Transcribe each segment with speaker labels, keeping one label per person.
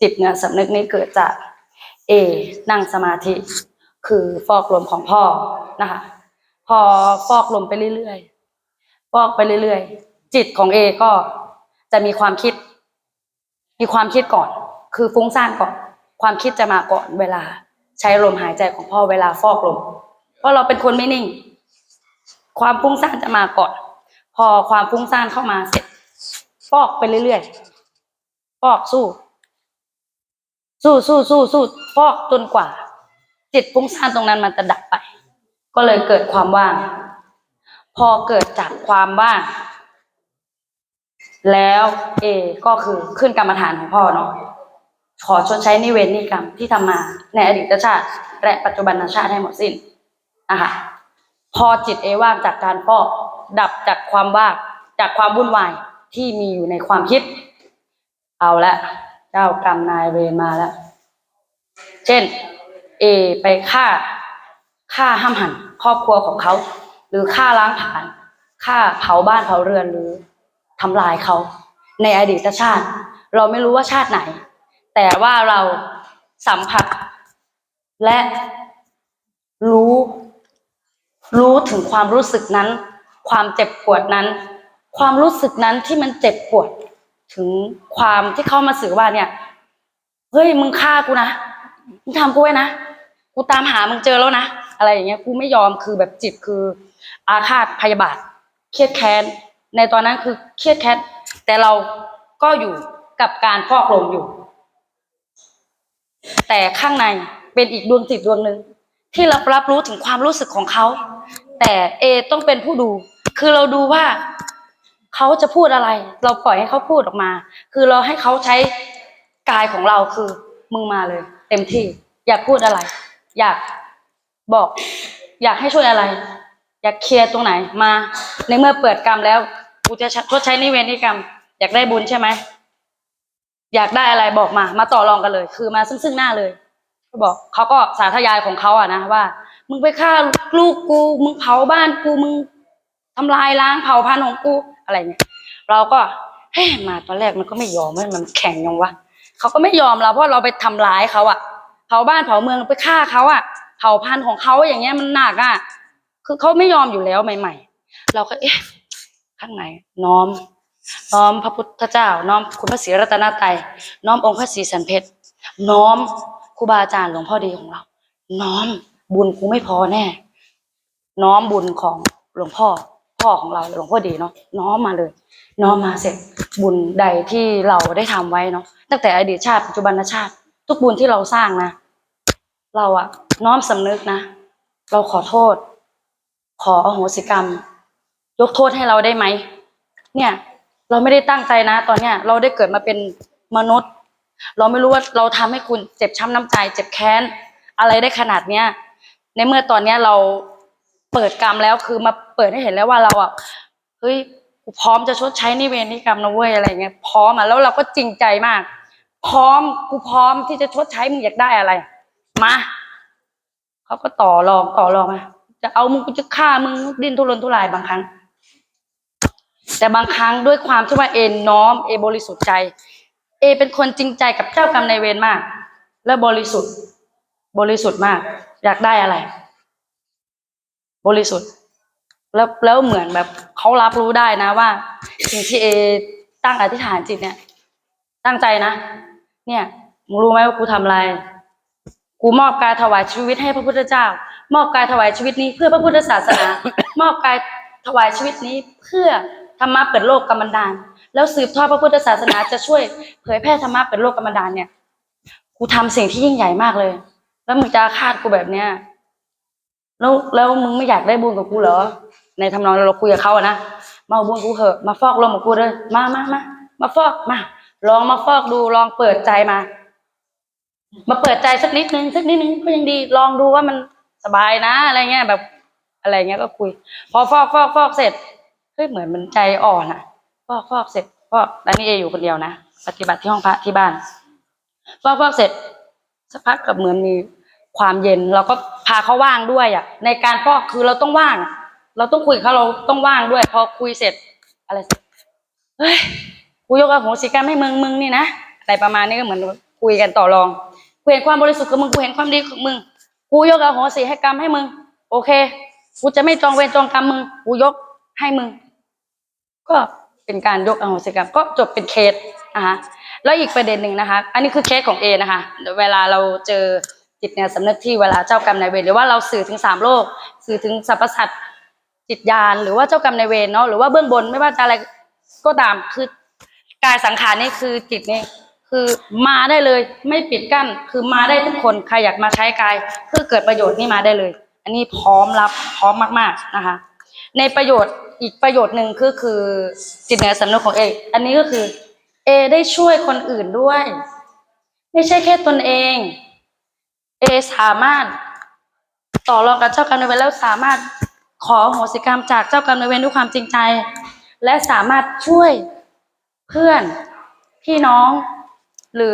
Speaker 1: จิตเนี่ยสำนึกนี้เกิดจากเอนั่งสมาธิ คือฟอกลมของพ่อนะคะ พอฟอกลมไปเรื่อยๆฟอกไปเรื่อยๆจิตของเอก็จะมีความคิด มีความคิดก่อน คือฟุ้งซ่านก่อน ความคิดจะมาก่อนเวลา ใช้ลมหายใจของพ่อเวลาฟอกลม เพราะเราเป็นคนไม่นิ่ง ความฟุ้งซ่านจะมาก่อน พอความฟุ้งซ่านเข้ามาเสร็จ ฟอกไปเรื่อยๆฟอกสู้ สู้สู้สู้สู้ฟอกจนกว่า จิตฟุ้งซ่านตรงนั้นมันจะดับไป ก็เลยเกิดความว่าง พอเกิดจากความว่าง แล้วเอ ก็คือขึ้นกรรมฐานของพ่อเนาะขอชดใช้นิเวรนิกรรมที่ทำมาในอดีตชาติ และปัจจุบันชาติให้หมดสิ้นนะคะพอจิตเอว่างจากการฟอกดับจากความว่างจากความวุ่นวายที่มีอยู่ในความคิด เอาละ เจ้ากรรมนายเวรมาแล้ว เช่น เอ ไปฆ่าฆ่าห้ามหันครอบครัวของเขา หรือฆ่าล้างผลาญฆ่าเผาบ้านเผาเรือนหรือทำลายเขา ในอดีตชาติ เราไม่รู้ว่าชาติไหน แต่ว่าเราสัมผัส และรู้ รู้ถึงความรู้สึกนั้น ความเจ็บปวดนั้น ความรู้สึกนั้นที่มันเจ็บปวด ถึงความที่เข้ามาสื่อว่าเนี่ยเฮ้ยมึงฆ่ากูนะมึงทำกูไว้นะกูตามหามึงเจอแล้วนะอะไรอย่างเงี้ยกูไม่ยอมคือแบบจิตคือ อาฆาตพยาบาท เครียดแค้นในตอนนั้นคือเครียดแค้นแต่เราก็อยู่กับการฟอกลมอยู่ แต่ข้างในเป็นอีกดวงจิตดวงหนึ่งที่รับรับรู้ถึงความรู้สึกของเขา แต่เอต้องเป็นผู้ดู คือเราดูว่า เขาจะพูดอะไร เราปล่อยให้เขาพูดออกมา คือเราให้เขาใช้กายของเราคือมึงมาเลย เต็มที่ อยากพูดอะไร อยากบอก อยากให้ช่วยอะไร อยากเคลียร์ตรงไหนมา ในเมื่อเปิดกรรมแล้วกูจะชดใช้นิเวรนิกรรม อยากได้บุญใช่ไหมอยากได้อะไรบอกมา มาต่อรองกันเลย คือมาซึ่งซึ่งหน้าเลยเขาบอกเขาก็สาธยายของเขาอะนะว่า มึงไปฆ่าลูกกู มึงเผาบ้านกูมึงทำลายล้างเผาพันธุ์ของกู อะไรเนี่ย เราก็เฮ้ยมาตอนแรกมันก็ไม่ยอมมันมันแข็งยังวะเขาก็ไม่ยอมเราเพราะเราไปทำร้ายเขาอะเผาบ้านเผาเมืองไปฆ่าเขาอะเผาพันธุ์ของเขาอย่างเงี้ยมันหนักอะคือเขาไม่ยอมอยู่แล้วใหม่ ๆ เราก็เอ๊ะข้างในน้อม น้อมพระพุทธเจ้า น้อมคุณพระศรีรัตนตรัยน้อมองค์พระศรีสันเพชรน้อมครูบาอาจารย์หลวงพ่อดีของเรา น้อมบุญกูไม่พอแน่ น้อมบุญของหลวงพ่อ พ่อของเราหลวงพ่อดีเนาะน้อมมาเลย น้อมมาเสร็จบุญใดที่เราได้ทำไว้เนาะตั้งแต่อดีตชาติปัจจุบันชาติ ทุกบุญที่เราสร้างนะเราอะน้อมสำนึกนะ เราขอโทษ ขออโหสิกรรม ยกโทษให้เราได้ไหมเนี่ย เราไม่ได้ตั้งใจนะ ตอนเนี้ย เราได้เกิดมาเป็นมนุษย์ เราไม่รู้ว่าเราทำให้คุณเจ็บช้ำน้ำใจ เจ็บแค้น อะไรได้ขนาดเนี้ยในเมื่อตอนเนี้ยเรา เปิดกรรมแล้วคือมาเปิดให้เห็นแล้วว่าเราอะเฮ้ยกูพร้อมจะชดใช้นิเวรนิกรรมนะเว้ยอะไรเงี้ยพร้อมอะแล้วเราก็จริงใจมาก พร้อมกูพร้อมที่จะชดใช้มึงอยากได้อะไรมาเขาก็ต่อรองต่อรองมาจะเอามึงกูจะฆ่ามึงดิ้นทุรนทุรายบางครั้ง แต่บางครั้งด้วยความที่ว่าเอน้อมเอบริสุทธิ์ใจ เอเป็นคนจริงใจกับเจ้ากรรมนายเวรมาก และบริสุทธิ์ บริสุทธิ์มาก อยากได้อะไร บริสุทธิ์ แล้วแล้วเหมือนแบบเขารับรู้ได้นะว่า สิ่งที่เอตั้งอธิษฐานจิตเนี่ย ตั้งใจนะ เนี่ยมึงรู้ไหมว่ากูทำอะไร กูมอบกายถวายชีวิตให้พระพุทธเจ้า มอบกายถวายชีวิตนี้เพื่อพระพุทธศาสนา มอบกายถวายชีวิตนี้เพื่อธรรมะเปิดโลกกรรมดาน แล้วสืบทอดพระพุทธศาสนาจะช่วยเผยแพร่ธรรมะเปิดโลกกรรมดานเนี่ย กูทำสิ่งที่ยิ่งใหญ่มากเลย แล้วมึงจะอาฆาตกูแบบเนี้ย แล้วแล้วมึงไม่อยากได้บุญกับกูเหรอ ในทำนองเราคุยกับเขาอะนะมาเอาบุญกูเถอะมาฟอกลมกับกูเลยมามามามาฟอกมาลองมาฟอกดูลองเปิดใจมา มาเปิดใจสักนิดนึงสักนิดนึงก็ยังดี ลองดูว่ามันสบายนะอะไรเงี้ยแบบ อะไรเงี้ยก็คุย พอฟอกฟอกฟอกเสร็จเฮ้ยเหมือนมันใจอ่อนอะฟอกฟอกเสร็จฟอกตอนนี้เออยู่คนเดียวนะปฏิบัติที่ห้องพระที่บ้านฟอกฟอกเสร็จสักพักกับเหมือนมี ความเย็นเราก็พาเขาว่างด้วยอะ ในการฟอกคือเราต้องว่าง เราต้องคุยกับเขาเราต้องว่างด้วย พอคุยเสร็จ อะไรเฮ้ยกูยกอโหสิกรรมให้มึงมึงนี่นะอะไรประมาณนี้ก็เหมือนคุยกันต่อรองกูเห็นความบริสุทธิ์ของมึงกูเห็นความดีของมึงกูยกอโหสิให้กรรมให้มึง โอเคกูจะไม่จองเวรจองกรรมมึงกูยกให้มึง ก็เป็นการยกอโหสิกรรมก็จบเป็นเคสนะคะแล้วอีกประเด็นหนึ่งนะคะ อันนี้คือเคสของเอนะคะ เวลาเราเจอ จิตเนี่ยสำนึกที่เวลาเจ้ากรรมนายเวรหรือว่าเราสื่อถึงสามโลก สื่อถึงสรรพสัตว์จิตญาณหรือว่าเจ้ากรรมนายเวรเนาะหรือว่าเบื้องบนไม่ว่าจะอะไรก็ตามคือกายสังขารนี่คือจิตนี่คือมาได้เลยไม่ปิดกั้นคือมาได้ทุกคนใครอยากมาใช้กายเพื่อเกิดประโยชน์นี่มาได้เลย อันนี้พร้อมรับพร้อมมาก ๆนะคะ ในประโยชน์อีกประโยชน์หนึ่งก็คือจิตเหนือสำนึกของเออันนี้ก็คือ เอได้ช่วยคนอื่นด้วย ไม่ใช่แค่ตนเอง เอสามารถ ต่อรองกับเจ้ากรรมนายเวรแล้วสามารถขอโหสิกรรมจากเจ้ากรรมนายเวรด้วยความจริงใจ และสามารถช่วยเพื่อนพี่น้องหรือ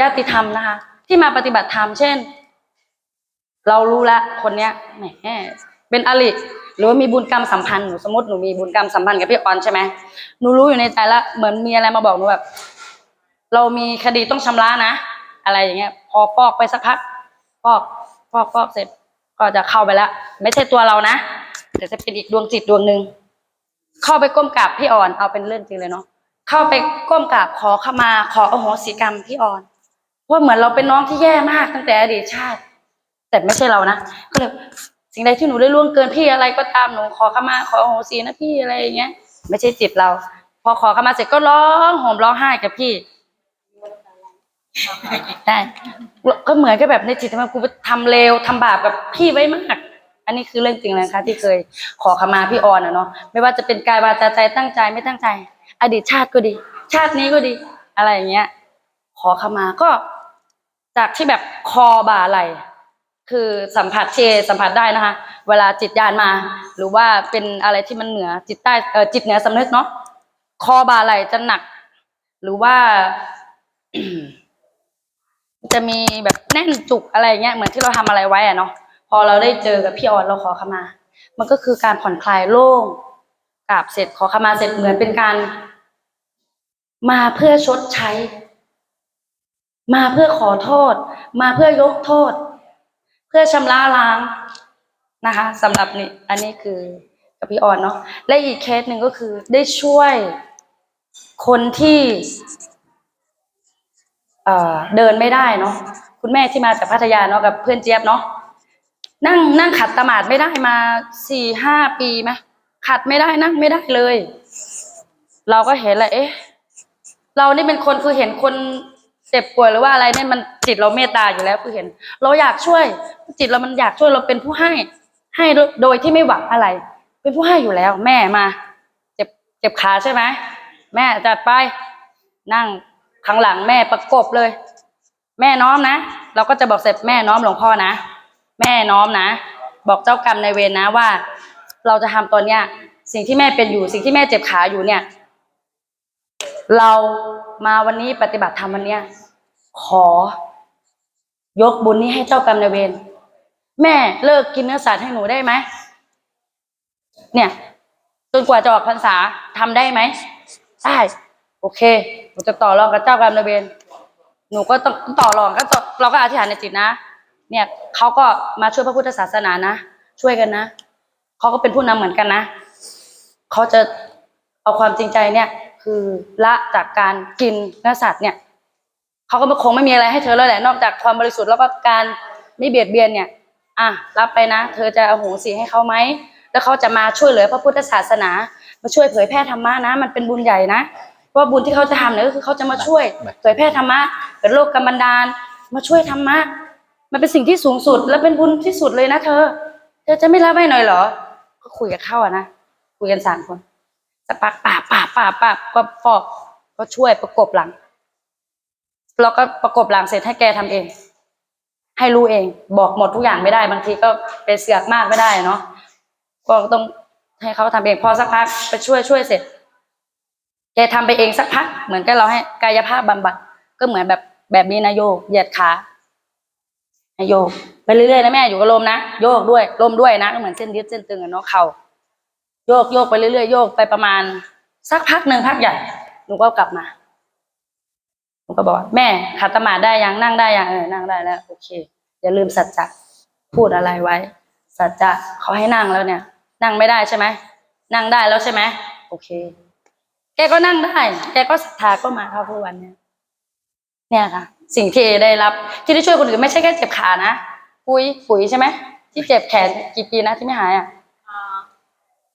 Speaker 1: ญาติธรรมนะคะ ที่มาปฏิบัติธรรมเช่น เรารู้ละคนเนี้ยแหมเป็นอริหรือว่ามีบุญกรรมสัมพันธ์หนูสมมติหนูมีบุญกรรมสัมพันธ์กับพี่ออนใช่ไหมหนูรู้อยู่ในใจละเหมือนมีอะไรมาบอกหนูแบบ เรามีคดีต้องชำระนะ อะไรอย่างเงี้ย พอฟอกไปสักพัก อกฟอกฟอกเสร็จก็จะเข้าไปแล้วไม่ใช่ตัวเรานะแต่จะเป็นอีกดวงจิตดวงหนึ่งเข้าไปก้มกราบพี่อ่อนเอาเป็นเรื่องจริงเลยเนาะเข้าไปก้มกราบขอขมาขออโหสิกรรมพี่อ่อนเพราเหมือนเราเป็นน้องที่แย่มากตั้งแต่อดีตชาติ แต่ไม่ใช่เรานะก็เลยสิ่งใดที่หนูได้ล่วงเกินพี่อะไรก็ตามหนูขอขมาขออโหสินะพี่อะไรอย่างเงี้ย ไม่ใช่จิตเรา พอขอขมาเสร็จก็ร้องห่มร้องไห้กับพี่ ได้ ก็เหมือนกับแบบในจิตทำไมกูไปทำเลวทำบาปกับพี่ไว้มาก อันนี้คือเรื่องจริงเลยนะคะ ที่เคยขอขมาพี่ออนอะเนาะไม่ว่าจะเป็นกายวาจาใจตั้งใจไม่ตั้งใจ อดีตชาติก็ดี ชาตินี้ก็ดี อะไรอย่างเงี้ย ขอขมาก็ จากที่แบบคอบ่าไหลคือสัมผัสเชสัมผัสได้นะคะ เวลาจิตญาณมา หรือว่าเป็นอะไรที่มันเหนือจิตใต้เออจิตเหนือสำนึกเนาะคอบ่าไหลจะหนัก หรือว่า จะมีแบบแน่นจุกอะไรเงี้ยเหมือนที่เราทำอะไรไว้อะเนาะพอเราได้เจอกับพี่ออนเราขอขมา มันก็คือการผ่อนคลายโล่งกราบเสร็จขอขมาเสร็จเหมือนเป็นการ มาเพื่อชดใช้ มาเพื่อขอโทษ มาเพื่อยกโทษ เพื่อชำระล้างนะคะสำหรับนี่อันนี้คือกับพี่ออนเนาะและอีกเคสหนึ่งก็คือได้ช่วยคนที่ เดินไม่ได้เนาะคุณแม่ที่มาจากพัทยาเนาะกับเพื่อนเจี๊ยบเนาะนั่งนั่งขัดตะหมาดไม่ได้มาสี่ห้าปีไหมขัดไม่ได้นั่งไม่ได้เลย เราก็เห็นแหละเอ๊ะ เรานี่เป็นคนคือเห็นคนเจ็บป่วยหรือว่าอะไรเนี่ยมันจิตเราเมตตาอยู่แล้วคือเห็น เราอยากช่วย จิตเรามันอยากช่วยเราเป็นผู้ให้ ให้โดยที่ไม่หวังอะไร เป็นผู้ให้อยู่แล้ว แม่มา เจ็บเจ็บขาใช่ไหมแม่จัดไปนั่ง ข้างหลังแม่ประกบเลย แม่น้อมนะ เราก็จะบอกเสร็จแม่น้อมหลวงพ่อนะ แม่น้อมนะ บอกเจ้ากรรมในายเวรนะว่า เราจะทำตอนเนี้ย สิ่งที่แม่เป็นอยู่ สิ่งที่แม่เจ็บขาอยู่เนี่ย เรามาวันนี้ปฏิบัติธรรมวันเนี้ย ขอยกบุญนี้ให้เจ้ากรรมนายเวรแม่เลิกกินเนื้อสัตว์ให้หนูได้ไหมเนี่ยจนกว่าจะออกพรรษาทำได้ไหมได้ โอเคหนูจะต่อรองกับเจ้ากรรมนายเวรหนูก็ต้องต่อรองก็ต่อเราก็อธิษฐานในจิตนะ เนี่ยเขาก็มาช่วยพระพุทธศาสนานะช่วยกันนะเขาก็เป็นผู้นำเหมือนกันนะเขาจะเอาความจริงใจเนี่ย คือละจากการกินเนื้อสัตว์เนี่ยเขาก็คงไม่มีอะไรให้เธอแล้วแหละนอกจากความบริสุทธิ์แล้วก็การไม่เบียดเบียนเนี่ย อะรับไปนะ เธอจะเอาโหสิให้เขาไหมแล้วเขาจะมาช่วยเหลือพระพุทธศาสนา มาช่วยเผยแพร่ธรรมะนะ มันเป็นบุญใหญ่นะ ว่าบุญที่เขาจะทำเนี่ยก็คือเขาจะมาช่วยเผยแพร่ธรรมะเป็นโลกกรรมบันดาล มาช่วยธรรมะมันเป็นสิ่งที่สูงสุดและเป็นบุญที่สุดเลยนะเธอ เธอจะไม่รับให้หน่อยเหรอ ก็คุยกับเขาอะนะคุยกันสามคนสักพักป่าบป่าบป่าบป่าบก็ฟอกก็ช่วยประกบหลังแล้วก็ประกบหลังเสร็จให้แกทำเอง ให้รู้เอง บอกหมดทุกอย่างไม่ได้ บางทีก็เป็นเสือกมากไม่ได้เนาะก็ต้องให้เขาทำเองพอสักพักไปช่วยช่วยเสร็จ แกทำไปเองสักพัก เหมือนกับเราให้กายภาพบำบัด ก็เหมือนแบบแบบนี้นะโยกเหยียดขาให้โยกไปเรื่อยๆนะแม่อยู่กับลมนะโยกด้วยลมด้วยนะก็เหมือนเส้นยึดเส้นตึงอะเนาะเข่าโยกโยกไปเรื่อยๆโยกไปประมาณ สักพักหนึ่งพักใหญ่หนูก็กลับมาหนูก็บอกว่าแม่ขัดสมาธิได้ยังนั่งได้ยังเออนั่งได้แล้ว โอเค อย่าลืมสัจจะพูดอะไรไว้ สัจจะเขาให้นั่งแล้วเนี่ย นั่งไม่ได้ใช่ไหมนั่งได้แล้วใช่ไหมโอเค แกก็นั่งได้ แกก็ศรัทธาก็มาเข้าทุกวันเนี่ยเนี่ยค่ะ สิ่งที่เอได้รับ ที่ได้ช่วยคนอื่นไม่ใช่แค่เจ็บขานะปุยปุ๋ยใช่ไหมที่เจ็บแขนกี่ปีนะที่ไม่หายอะ
Speaker 2: อ่า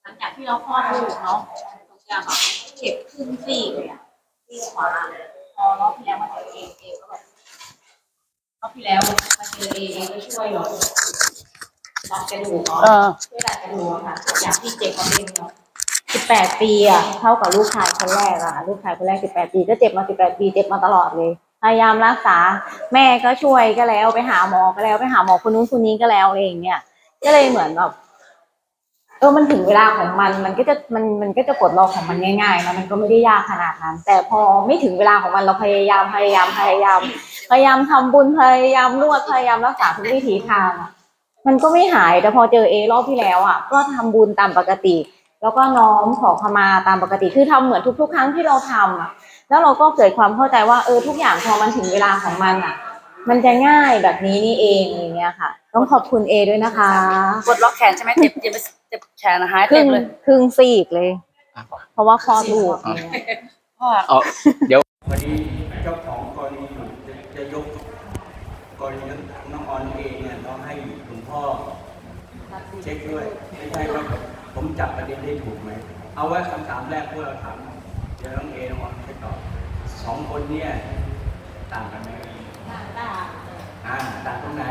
Speaker 2: หลังจากที่เราคลอดลูกเนาะตรงกลางแบบเจ็บครึ่งซีกเลยอะซีกขวาพอรอบที่แล้วมาเจอเอเอก็แบบรอบที่แล้วมาเจอเอเอก็ช่วยเราดัดกระดูกเนาะ
Speaker 1: เออ
Speaker 2: ช่วยดัดกระดูกอะค่ะ อย่างที่เจ็บเขาเป็นเนาะ สิบแปดปีอะเท่ากับลูกชายคนแรกอะลูกชายคนแรกสิบแปดปีก็เจ็บมาสิบแปดปีเจ็บมาตลอดเลยพยายามรักษาแม่ก็ช่วยก็แล้วไปหาหมอก็แล้วไปหาหมอคนนู้นคนนี้ก็แล้วอะไรอย่างเงี้ยก็เลยเหมือนแบบเออมันถึงเวลาของมัน มันก็จะมันมันก็จะปลดล็อกของมันง่ายๆนะมันก็ไม่ได้ยากขนาดนั้น แต่พอไม่ถึงเวลาของมันเราพยายามพยายามพยายาม พยายามทำบุญพยายามนวดพยายามรักษาทุกวิถีทางมันก็ไม่หายแต่พอเจอเอรอบที่แล้วอะ ก็ทำบุญตามปกติ แล้วก็น้อมขอขมาตามปกติคือทำเหมือนทุก ๆ ครั้งที่เราทำอะ แล้วเราก็เกิดความเข้าใจว่าเออทุกอย่างพอมันถึงเวลาของมันอะ มันจะง่ายแบบนี้นี่เองอย่างเงี้ยค่ะ ต้องขอบคุณเอด้วยนะคะ
Speaker 1: กดล็อกแขนใช่ไหมเจ็บเจ็บเจ็บแขนนะหาย
Speaker 2: ครึ่
Speaker 1: เจ็
Speaker 2: ง
Speaker 1: บเลย
Speaker 2: ครึ่งซีกเลย
Speaker 3: อะ
Speaker 2: เพราะว่าคลอดลูกอย่างเงี้ย
Speaker 1: พ่อ
Speaker 3: เอาเดี๋ยว
Speaker 4: พอดีเจ้าของกรณีอยู่จะจะยกกรณีน้องออนเองเนี่ยน้องให้หลวงพ่อเช็คด้วยไม่ใช่ว่า ผมจับประเด็นได้ถูกไหม เอาไว้คำถามแรกพวกเราถามเดี๋ยวน้องเอน้องออนให้ตอบสองคนเนี่ยต่างกันไหมอ่าต่างตรงไหน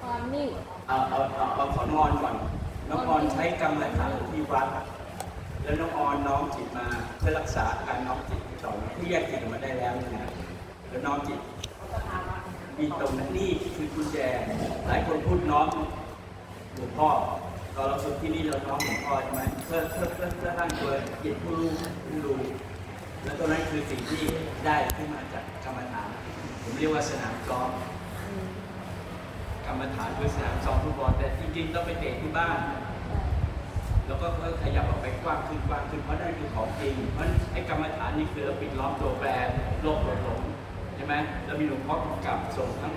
Speaker 2: ความนิ่ง
Speaker 4: เอาเอาเอาเอาขอนอนก่อน น้องออนใช้กรรมฐานที่วัด แล้วน้องออนน้อมจิตมาเพื่อรักษา ที่แยกจิตออกมาได้แล้วเนยนะแล้วน้อมจิตมีตรงนั้นนี่คือกุญแจ หลายคนพูดน้อมหลวงพ่อตอนเราฝึกที่นี่เราน้อมหลวงพ่อใช่ไหมเพื่อเพื่อเพื่อเพื่อตั้งตัวจิตผู้รู้ผู้รู้แล้วตรงนั้นคือสิ่งที่ได้ขึ้นมาจากกรรมฐาน ผมเรียกว่าสนามกอล์ฟกรรมฐานคือสนามซ้อมฟุตบอลแต่จริงๆต้องไปเตะที่บ้าน แล้วก็ขยับออกไปกว้างขึ้นกว้างขึ้นเพราะนั่นคือของจริงเพราะไอ้กรรมฐานนี่คือเราปิดล้อมตัวแปรโลกโลดหลงใช่ไหมเรามีหลวงพ่อกำกับส่งทั้ง